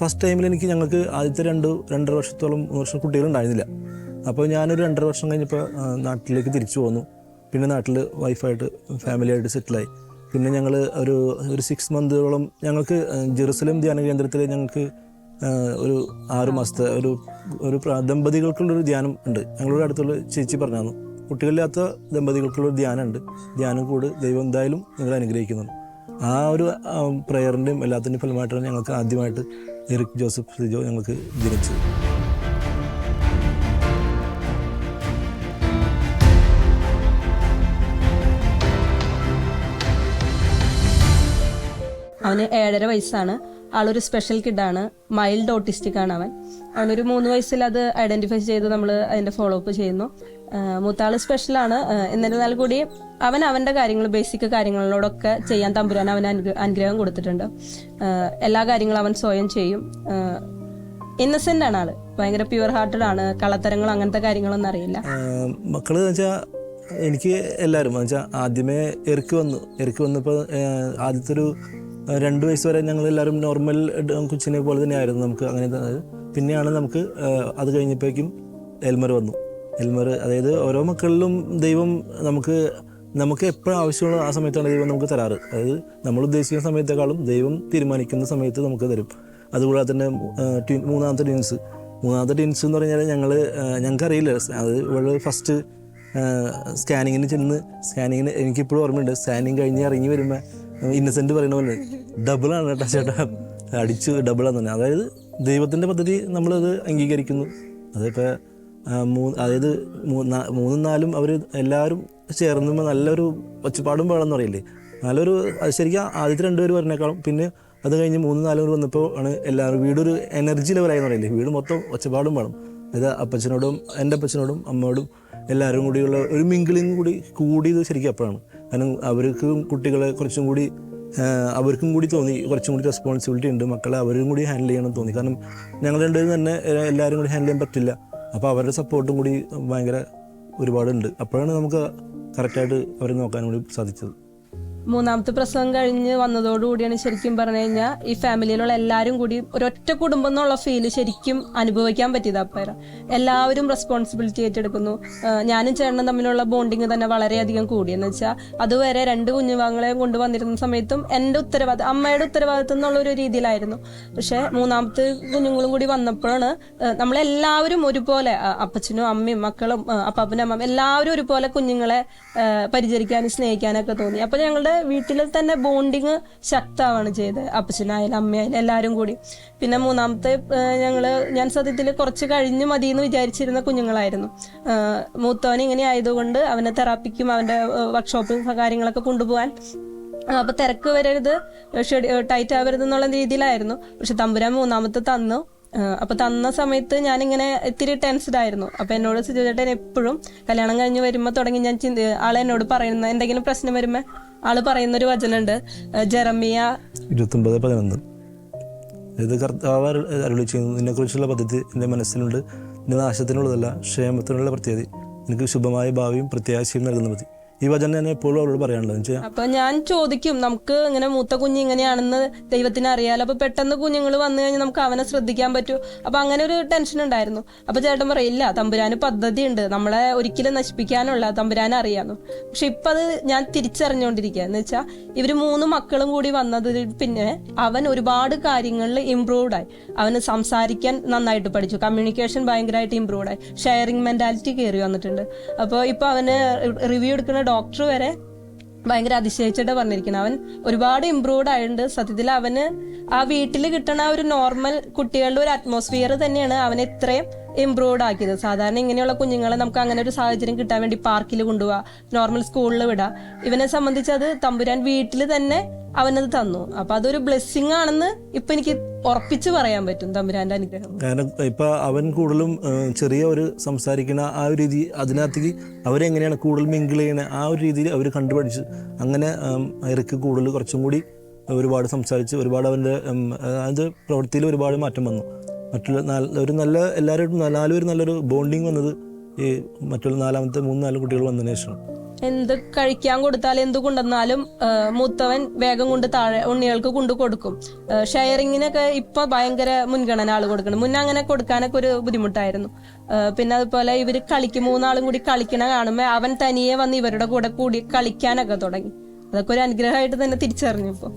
First ടൈമിൽ എനിക്ക് ഞങ്ങൾക്ക് ആദ്യത്തെ രണ്ട് രണ്ടര വർഷത്തോളം മൂന്ന് വർഷം കുട്ടികളുണ്ടായിരുന്നില്ല. അപ്പോൾ ഞാനൊരു രണ്ടര വർഷം കഴിഞ്ഞപ്പോൾ നാട്ടിലേക്ക് തിരിച്ചു പോന്നു. പിന്നെ നാട്ടിൽ വൈഫായിട്ട് ഫാമിലിയായിട്ട് സെറ്റിലായി പിന്നെ ഞങ്ങൾ ഒരു ഒരു സിക്സ് മന്തോളം ഞങ്ങൾക്ക് ജെറുസലേം ധ്യാന കേന്ദ്രത്തിൽ ഞങ്ങൾക്ക് ഒരു ആറ് മാസത്തെ ഒരു ഒരു ദമ്പതികൾക്കുള്ളൊരു ധ്യാനം ഉണ്ട്. ഞങ്ങളുടെ അടുത്തുള്ള ചേച്ചി പറഞ്ഞു കുട്ടികളില്ലാത്ത ദമ്പതികൾക്കുള്ളൊരു ധ്യാനമുണ്ട്. ധ്യാനം കൂട് ദൈവം എന്തായാലും നിങ്ങൾ അനുഗ്രഹിക്കുന്നുണ്ട്. ആ ഒരു പ്രയറിന്റെയും എല്ലാത്തിന്റെയും ഫലമായിട്ടാണ് ഞങ്ങൾക്ക് ആദ്യമായിട്ട് എറിക് ജോസഫ് സിജോ ഞങ്ങൾക്ക് ജനിച്ചത്. അവന് ഏഴര വയസ്സാണ്. ആളൊരു സ്പെഷ്യൽ കിഡാണ് മൈൽഡ് ഓട്ടിസ്റ്റിക് ആണ് അവൻ. അവനൊരു മൂന്ന് വയസ്സിൽ അത് ഐഡന്റിഫൈ ചെയ്ത് നമ്മൾ അതിന്റെ ഫോളോ അപ്പ് ചെയ്യുന്നു മൂത്താൾ സ്പെഷ്യലാണ് എന്നിരുന്നാൽ കൂടി അവൻ അവന്റെ കാര്യങ്ങൾ ബേസിക് കാര്യങ്ങളോടൊക്കെ ചെയ്യാൻ തമ്പുരാൻ അവൻ അനുഗ്ര- അനുഗ്രഹം കൊടുത്തിട്ടുണ്ട്. എല്ലാ കാര്യങ്ങളും അവൻ സ്വയം ചെയ്യും. ഇന്നസെന്റ് ആണ് ആൾ. ഭയങ്കര പ്യുവർ ഹാർട്ടഡ് ആണ്. കളത്തരങ്ങൾ അങ്ങനത്തെ കാര്യങ്ങളൊന്നും അറിയില്ല. മക്കൾ എനിക്ക് എല്ലാവരും വെച്ചാൽ ആദ്യമേ എർക്ക് വന്നു. എർക്ക് വന്നപ്പോൾ ആദ്യത്തെ ഒരു രണ്ട് വയസ്സ് വരെ ഞങ്ങൾ എല്ലാവരും നോർമൽ കൊച്ചിനെ പോലെ തന്നെ ആയിരുന്നു നമുക്ക് അങ്ങനെ. പിന്നെയാണ് നമുക്ക് അത് കഴിഞ്ഞപ്പോഴേക്കും എൽമർ വന്നു. എൽമർ അതായത് ഓരോ മക്കളിലും ദൈവം നമുക്ക് നമുക്ക് എപ്പോഴും ആവശ്യമുള്ള ആ സമയത്താണ് ദൈവം നമുക്ക് തരാറ്. അതായത് നമ്മൾ ഉദ്ദേശിക്കുന്ന സമയത്തെക്കാളും ദൈവം തീരുമാനിക്കുന്ന സമയത്ത് നമുക്ക് തരും. അതുകൂടാതെ തന്നെ മൂന്നാമത്തെ ടീംസ് മൂന്നാമത്തെ ടീംസ് എന്ന് പറഞ്ഞാൽ ഞങ്ങൾ ഞങ്ങൾക്കറിയില്ല. അത് ഇവിടെ ഫസ്റ്റ് സ്കാനിങ്ങിന് ചെന്ന് സ്കാനിങ്ങിന് എനിക്കിപ്പോഴും ഓർമ്മയുണ്ട്. സ്കാനിങ് കഴിഞ്ഞ് ഇറങ്ങി വരുമ്പോൾ ഇന്നസെന്റ് പറയുന്ന പോലെ. ഡബിളാണ് കേട്ടോ ചേട്ടാ. അടിച്ച് ഡബിളാന്ന് പറഞ്ഞാൽ അതായത് ദൈവത്തിന്റെ പദ്ധതി നമ്മളത് അംഗീകരിക്കുന്നു. അതിപ്പോൾ മൂന്ന് അതായത് മൂന്ന് നാലും അവർ എല്ലാവരും ചേർന്നുമ്പോൾ നല്ലൊരു ഒച്ചപ്പാടും വേണമെന്ന് പറയില്ലേ? നല്ലൊരു ശരിക്കും ആദ്യത്തെ രണ്ടുപേർ പറഞ്ഞേക്കാളും. പിന്നെ അത് കഴിഞ്ഞ് മൂന്ന് നാല് പേർ വന്നപ്പോൾ ആണ് എല്ലാവരും വീടൊരു എനർജി ലെവലായി എന്ന് പറയില്ലേ? വീട് മൊത്തം ഒച്ചപ്പാടും വേണം. അതായത് അപ്പച്ചനോടും എന്റെ അപ്പച്ചനോടും അമ്മയോടും എല്ലാവരും കൂടിയുള്ള ഒരു മിങ്കിളിങ് കൂടി കൂടിയത് ശരിക്കും അപ്പോഴാണ്. കാരണം അവർക്കും കുട്ടികളെ കുറച്ചും കൂടി അവർക്കും കൂടി തോന്നി. കുറച്ചും കൂടി റെസ്പോൺസിബിലിറ്റി ഉണ്ട്. മക്കളെ അവരും കൂടി ഹാൻഡിൽ ചെയ്യണം തോന്നി. കാരണം ഞങ്ങൾ രണ്ടുപേരും തന്നെ എല്ലാവരും കൂടി ഹാൻഡിൽ ചെയ്യാൻ പറ്റില്ല. അപ്പോൾ അവരുടെ സപ്പോർട്ടും കൂടി ഭയങ്കര ഒരുപാടുണ്ട്. അപ്പോഴാണ് നമുക്ക് കറക്റ്റായിട്ട് അവരെ നോക്കാൻ കൂടി സാധിച്ചത്. മൂന്നാമത്തെ പ്രസവം കഴിഞ്ഞ് വന്നതോടുകൂടിയാണ് ശരിക്കും പറഞ്ഞു കഴിഞ്ഞാൽ ഈ ഫാമിലിയിലുള്ള എല്ലാവരും കൂടി ഒരൊറ്റ കുടുംബം എന്നുള്ള ഫീൽ ശരിക്കും അനുഭവിക്കാൻ പറ്റിയത് അപ്പേരം. എല്ലാവരും റെസ്പോൺസിബിലിറ്റി ഏറ്റെടുക്കുന്നു. ഞാനും ചേട്ടനും തമ്മിലുള്ള ബോണ്ടിങ് തന്നെ വളരെയധികം കൂടിയെന്ന് വെച്ചാൽ അതുവരെ രണ്ട് കുഞ്ഞുവാങ്ങളെ കൊണ്ടുവന്നിരുന്ന സമയത്തും എന്റെ ഉത്തരവാദിത്തം അമ്മയുടെ ഉത്തരവാദിത്തം എന്നുള്ള ഒരു രീതിയിലായിരുന്നു. പക്ഷേ മൂന്നാമത്തെ കുഞ്ഞുങ്ങളും കൂടി വന്നപ്പോഴാണ് നമ്മളെല്ലാവരും ഒരുപോലെ അപ്പച്ചനും അമ്മയും മക്കളും അപ്പനും അമ്മയും എല്ലാവരും ഒരുപോലെ കുഞ്ഞുങ്ങളെ പരിചരിക്കാനും സ്നേഹിക്കാനൊക്കെ തോന്നി. അപ്പോൾ ഞങ്ങളുടെ വീട്ടിൽ തന്നെ ബോണ്ടിങ് ശക്തമാണ് ചെയ്തത്. അപ്പച്ചനായാലും അമ്മയായാലും എല്ലാവരും കൂടി. പിന്നെ മൂന്നാമത്തെ ഞങ്ങൾ ഞാൻ സത്യത്തിൽ കുറച്ച് കഴിഞ്ഞ് മതി എന്ന് വിചാരിച്ചിരുന്ന കുഞ്ഞുങ്ങളായിരുന്നു. മൂത്തവൻ ഇങ്ങനെ ആയതുകൊണ്ട് അവനെ തെറാപ്പിക്കും അവന്റെ വർക്ക്ഷോപ്പും കാര്യങ്ങളൊക്കെ കൊണ്ടുപോകാൻ അപ്പൊ തിരക്ക് വരരുത് ടൈറ്റ് ആവരുത് എന്നുള്ള രീതിയിലായിരുന്നു. പക്ഷെ തമ്പുരാൻ മൂന്നാമത്തെ തന്നു. അപ്പൊ തന്ന സമയത്ത് ഞാനിങ്ങനെ ഇത്തിരി ടെൻസ്ഡ് ആയിരുന്നു. അപ്പൊ എന്നോട് സിജു ചേട്ടൻ എപ്പോഴും കല്യാണം കഴിഞ്ഞ് വരുമ്പോ തുടങ്ങി ഞാൻ ചിന്തി ആളെ എന്നോട് പറയുന്ന എന്തെങ്കിലും പ്രശ്നം വരുമ്പോ ആൾ പറയുന്ന ഒരു വചനുണ്ട് ജെറമിയ ഇരുപത്തൊമ്പത് പതിനൊന്ന്. ഇത് കർത്താവ് അരുളി ചെയ്യുന്നു. നിന്നെക്കുറിച്ചുള്ള പദ്ധതി എന്റെ മനസ്സിലുണ്ട് നിന്റെ നാശത്തിനുള്ളതല്ല ക്ഷേമത്തിനുള്ള പ്രത്യേകത. നിനക്ക് ശുഭമായ ഭാവിയും പ്രത്യാശയും നൽകുന്ന മതി. ഈ വചനം പറയാനുള്ളത്. അപ്പൊ ഞാൻ ചോദിക്കും നമുക്ക് ഇങ്ങനെ മൂത്ത കുഞ്ഞ് ഇങ്ങനെയാണെന്ന് ദൈവത്തിന് അറിയാലോ? അപ്പൊ പെട്ടെന്ന് കുഞ്ഞുങ്ങൾ വന്നു കഴിഞ്ഞാൽ നമുക്ക് അവനെ ശ്രദ്ധിക്കാൻ പറ്റൂ. അപ്പൊ അങ്ങനെ ഒരു ടെൻഷൻ ഉണ്ടായിരുന്നു. അപ്പൊ ചേട്ടൻ പറയില്ല തമ്പുരാന് പദ്ധതി ഉണ്ട് നമ്മളെ ഒരിക്കലും നശിപ്പിക്കാനുള്ള തമ്പുരാൻ അറിയാന്നു പക്ഷെ ഇപ്പൊ അത് ഞാൻ തിരിച്ചറിഞ്ഞുകൊണ്ടിരിക്കുക എന്ന് വെച്ചാൽ ഇവർ മൂന്ന് മക്കളും കൂടി വന്നത് പിന്നെ അവൻ ഒരുപാട് കാര്യങ്ങളിൽ ഇമ്പ്രൂവ്ഡ് ആയി. അവന് സംസാരിക്കാൻ നന്നായിട്ട് പഠിച്ചു. കമ്മ്യൂണിക്കേഷൻ ഭയങ്കരമായിട്ട് ഇമ്പ്രൂവ്ഡ് ആയി. ഷെയറിംഗ് മെന്റാലിറ്റി കയറി വന്നിട്ടുണ്ട്. അപ്പോൾ ഇപ്പൊ അവന് റിവ്യൂ എടുക്കുന്ന ഡോക്ടർ വരെ ഭയങ്കര അതിശയിച്ചിട്ട് പറഞ്ഞിരിക്കണം. അവൻ ഒരുപാട് ഇമ്പ്രൂവ്ഡ് ആയിട്ടുണ്ട്. സത്യത്തിൽ അവന് ആ വീട്ടിൽ കിട്ടണ ഒരു നോർമൽ കുട്ടികളുടെ ഒരു അറ്റ്മോസ്ഫിയർ തന്നെയാണ് അവനെ ഇത്രയും ഇമ്പ്രൂവ്ഡ് ആക്കിയത്. സാധാരണ ഇങ്ങനെയുള്ള കുഞ്ഞുങ്ങളെ നമുക്ക് അങ്ങനെ ഒരു സാഹചര്യം കിട്ടാൻ വേണ്ടി പാർക്കിൽ കൊണ്ടുപോവാ. നോർമൽ സ്കൂളിൽ വിടുക ഇവനെ സംബന്ധിച്ച് അത് തമ്പുരാൻ വീട്ടിൽ തന്നെ അവനത് തന്നു. അപ്പൊ അതൊരു ബ്ലെസ്സിങ് ആണെന്ന് ഇപ്പൊ എനിക്ക് ഉറപ്പിച്ച് പറയാൻ പറ്റും തമ്പുരാന്റെ അനുഗ്രഹം. കാരണം ഇപ്പൊ അവൻ കൂടുതലും ചെറിയ ഒരു സംസാരിക്കുന്ന ആ ഒരു രീതി അതിനകത്തേക്ക് അവരെങ്ങനെയാണ് കൂടുതൽ മിങ്കിൾ ചെയ്യണ ആ ഒരു രീതിയിൽ അവർ കണ്ടുപഠിച്ച് അങ്ങനെ ഇറക്ക് കൂടുതൽ കുറച്ചും കൂടി ഒരുപാട് സംസാരിച്ച് ഒരുപാട് അവന്റെ അത് പ്രവൃത്തിയിൽ ഒരുപാട് മാറ്റം വന്നു. മറ്റുള്ള ഒരു നല്ല എല്ലാവരും നാലുപേരും നല്ലൊരു ബോണ്ടിങ് വന്നത് ഈ മറ്റുള്ള നാലാമത്തെ മൂന്ന് നാല് കുട്ടികൾ വന്നതിന് ശേഷം എന്ത് കഴിക്കാൻ കൊടുത്താലും എന്ത് കൊണ്ടുവന്നാലും മൂത്തവൻ വേഗം കൊണ്ട് താഴെ ഉണ്ണികൾക്ക് കൊണ്ടു കൊടുക്കും. ഷെയറിങ്ങിനൊക്കെ ഇപ്പൊ ഭയങ്കര മുൻഗണന ആൾ കൊടുക്കണം മുന്നേ അങ്ങനെ കൊടുക്കാനൊക്കെ ഒരു ബുദ്ധിമുട്ടായിരുന്നു. പിന്നെ അതുപോലെ ഇവർ കളിക്കും മൂന്നാളും കൂടി കളിക്കണ കാണുമ്പോ അവൻ തനിയെ വന്ന് ഇവരുടെ കൂടെ കൂടി കളിക്കാനൊക്കെ തുടങ്ങി. അതൊക്കെ ഒരു അനുഗ്രഹമായിട്ട് തന്നെ തിരിച്ചറിഞ്ഞു ഇപ്പൊ.